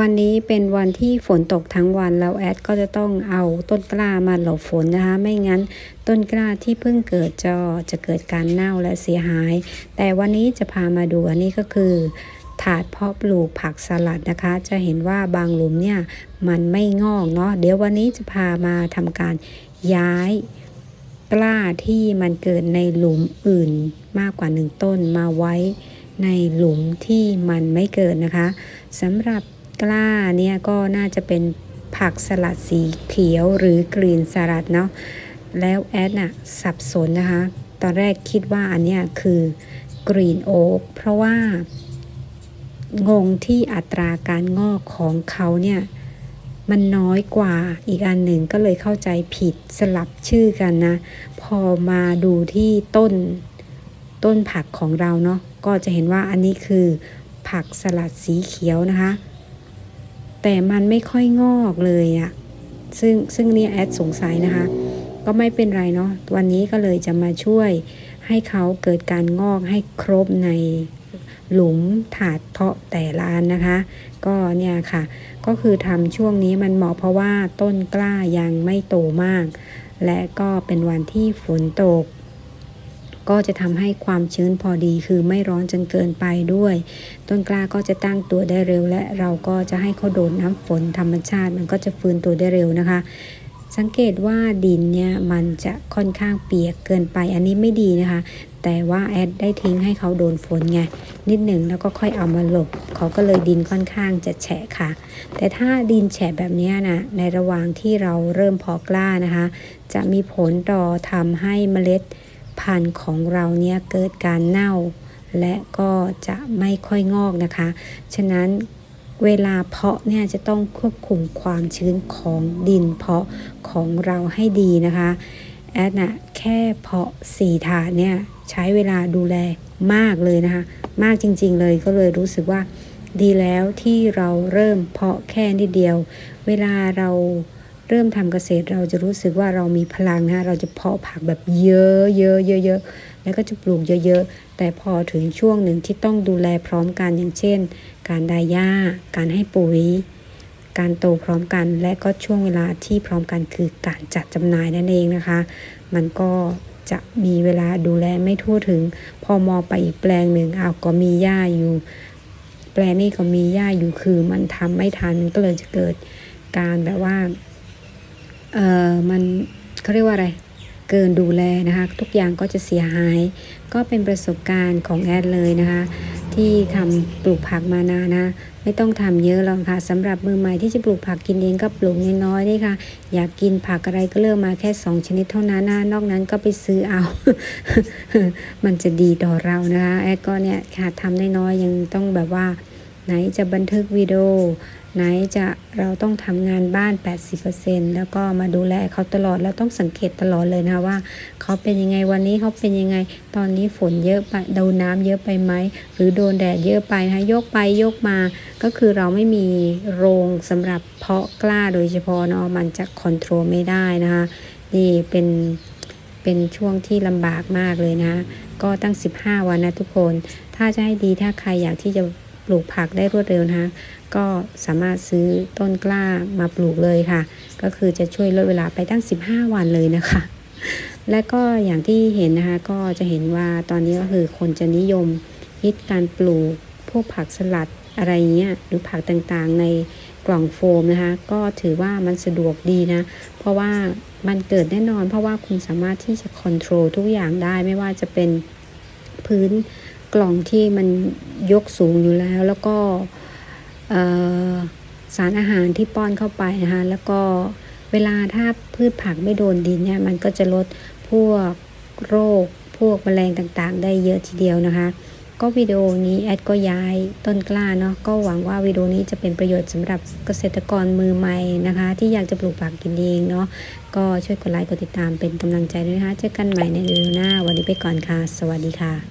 วันนี้เป็นวันที่ฝนตกทั้งวันแล้วแอดก็จะต้องเอาต้นกล้ามาหลบฝนนะคะ ไม่งั้นต้นกล้าที่เพิ่งเกิดจะจะเกิดการเน่าและเสียหาย แต่วันนี้จะพามาดูอันนี้ก็คือ ถาดเพาะปลูกผักสลัดนะคะ จะเห็นว่าบางหลุมเนี่ยมันไม่งอกเนาะเดี๋ยววันนี้จะพามาทำการย้ายกล้าที่มันเกิดในหลุมอื่นมากกว่าหนึ่งต้นมาไว้ในหลุมที่มันไม่เกิดนะคะสำหรับ กล้าเนี่ยก็น่าจะเป็นผักสลัดสีเขียวหรือกรีนสลัดเนาะแล้วแอดน่ะสับสนนะคะ ตอนแรกคิดว่าอันเนี้ยคือกรีนโอ๊กเพราะว่า งงที่อัตราการงอกของเขาเนี่ย มันน้อยกว่าอีกอันหนึ่งก็เลยเข้าใจผิดสลับชื่อกันนะ พอมาดูที่ต้นต้นผักของเราเนาะก็จะเห็นว่าอันนี้คือผักสลัดสีเขียวนะคะ แต่มันไม่ค่อยงอกเลยอะซึ่งซึ่งเนี่ยแอดสงสัยนะคะ ก็ไม่เป็นไรเนาะวันนี้ก็เลยจะมาช่วยให้เขาเกิดการงอกให้ครบในหลุมถาดเพาะแต่ละอันนะคะ ก็เนี่ยค่ะ ก็คือทำช่วงนี้มันเหมาะเพราะว่าต้นกล้ายังไม่โตมาก และก็เป็นวันที่ฝนตก ก็จะทำให้ความชื้นพอดีคือไม่ร้อนจนเกินไปด้วย ต้นกล้าก็จะตั้งตัวได้เร็ว และเราก็จะให้เขาโดนน้ำฝนธรรมชาติ มันก็จะฟื้นตัวได้เร็วนะคะสังเกตว่าดินเนี่ยมันจะค่อนข้างเปียกเกินไปอันนี้ไม่ดีนะคะ แต่ว่าแอดได้ทิ้งให้เขาโดนฝนไงนิดหนึ่งแล้วก็ค่อยเอามาหลบเขาก็เลยดินค่อนข้างจะแฉะค่ะ แต่ถ้าดินแฉะแบบนี้นะในระหว่างที่เราเริ่มเพอกล้านะคะ จะมีผลต่อทำให้เมล็ด พันธุ์ของเราเนี่ยเกิดการเน่า และก็จะไม่ค่อยงอกนะคะ ฉะนั้นเวลาเพาะเนี่ยจะต้องควบคุมความชื้นของดินเพาะของเราให้ดีนะคะแอดนะแค่เพาะสี่ถาดเนี่ยใช้เวลาดูแลมากเลยนะคะ มากจริงๆเลยก็เลยรู้สึกว่าดีแล้วที่เราเริ่มเพาะแค่นิดเดียว เวลาเรา เริ่มทำเกษตรเราจะรู้สึกว่าเรามีพลังนะเราจะเพาะผักแบบเยอะเยอะเยอะเยอะแล้วก็จะปลูกเยอะๆ แต่พอถึงช่วงหนึ่งที่ต้องดูแลพร้อมกันอย่างเช่น การดาหญ้า การให้ปุ๋ย การโตพร้อมกัน และก็ช่วงเวลาที่พร้อมกันคือการจัดจำหน่ายนั่นเองนะคะ มันก็จะมีเวลาดูแลไม่ทั่วถึง พอมองไปอีกแปลงหนึ่งเอาก็มีหญ้าอยู่ แปลงนี้ก็มีหญ้าอยู่คือมันทำไม่ทันก็เลยจะเกิดการแบบว่า เออมันเขาเรียกว่าอะไร เกินดูแลนะคะ ทุกอย่างก็จะเสียหาย ก็เป็นประสบการณ์ของแอดเลยนะคะ ที่ทำปลูกผักมานานะ ไม่ต้องทำเยอะหรอกค่ะสำหรับมือใหม่ที่จะปลูกผักกินเองก็ปลูกน้อยๆนี่ค่ะ อยากกินผักอะไรก็เลือกมาแค่ 2 ชนิดเท่านั้นนะนอกนั้นก็ไปซื้อเอา มันจะดีต่อเรานะคะแอดก็เนี่ยค่ะทำน้อยๆยังต้องแบบว่า ไหนจะบันทึกวิดีโอ ไหนจะเราต้องทำงานบ้าน 80%แล้วก็มาดูแลเขาตลอดแล้วต้องสังเกตตลอดเลยนะว่า เขาเป็นยังไงวันนี้เขาเป็นยังไง ตอนนี้ฝนเยอะไปโดนน้ำเยอะไปไหมหรือโดนแดดเยอะไปนะคะยกไปโยกมา ก็คือเราไม่มีโรงสำหรับเพาะกล้าโดยเฉพาะเนาะมันจะคอนโทรลไม่ได้นะคะนี่เป็นเป็นช่วงที่ลำบากมากเลยนะ ก็ตั้ง 15 วันนะทุกคน ถ้าจะให้ดีถ้าใครอยากที่จะ ปลูกผักได้รวดเร็วนะคะ ก็สามารถซื้อต้นกล้ามาปลูกเลยค่ะ ก็คือจะช่วยลดเวลาไปตั้ง 15 วันเลยนะคะ และก็อย่างที่เห็นนะคะ ก็จะเห็นว่าตอนนี้ก็คือคนจะนิยมฮิตการปลูกพวกผักสลัดอะไรเงี้ยหรือผักต่างๆในกล่องโฟมนะคะ ก็ถือว่ามันสะดวกดีนะ เพราะว่ามันเกิดแน่นอน เพราะว่าคุณสามารถที่จะควบคุมทุกอย่างได้ไม่ว่าจะเป็นพื้น กล่องที่มันยกสูงอยู่แล้ว แล้วก็สารอาหารที่ป้อนเข้าไปนะคะแล้วก็เวลาถ้าพืชผักไม่โดนดินเนี่ยมันก็จะลดพวกโรค พวกแมลงต่างๆ ได้เยอะทีเดียวนะคะ ก็วิดีโอนี้แอดก็ย้ายต้นกล้าเนาะก็หวังว่าวิดีโอนี้จะเป็นประโยชน์สำหรับเกษตรกรมือใหม่นะคะ ที่อยากจะปลูกผักกินเองเนาะก็ช่วยกดไลค์กดติดตามเป็นกำลังใจด้วยนะคะเจอกันใหม่ในเดือนหน้าวันนี้ไปก่อนค่ะ สวัสดีค่ะ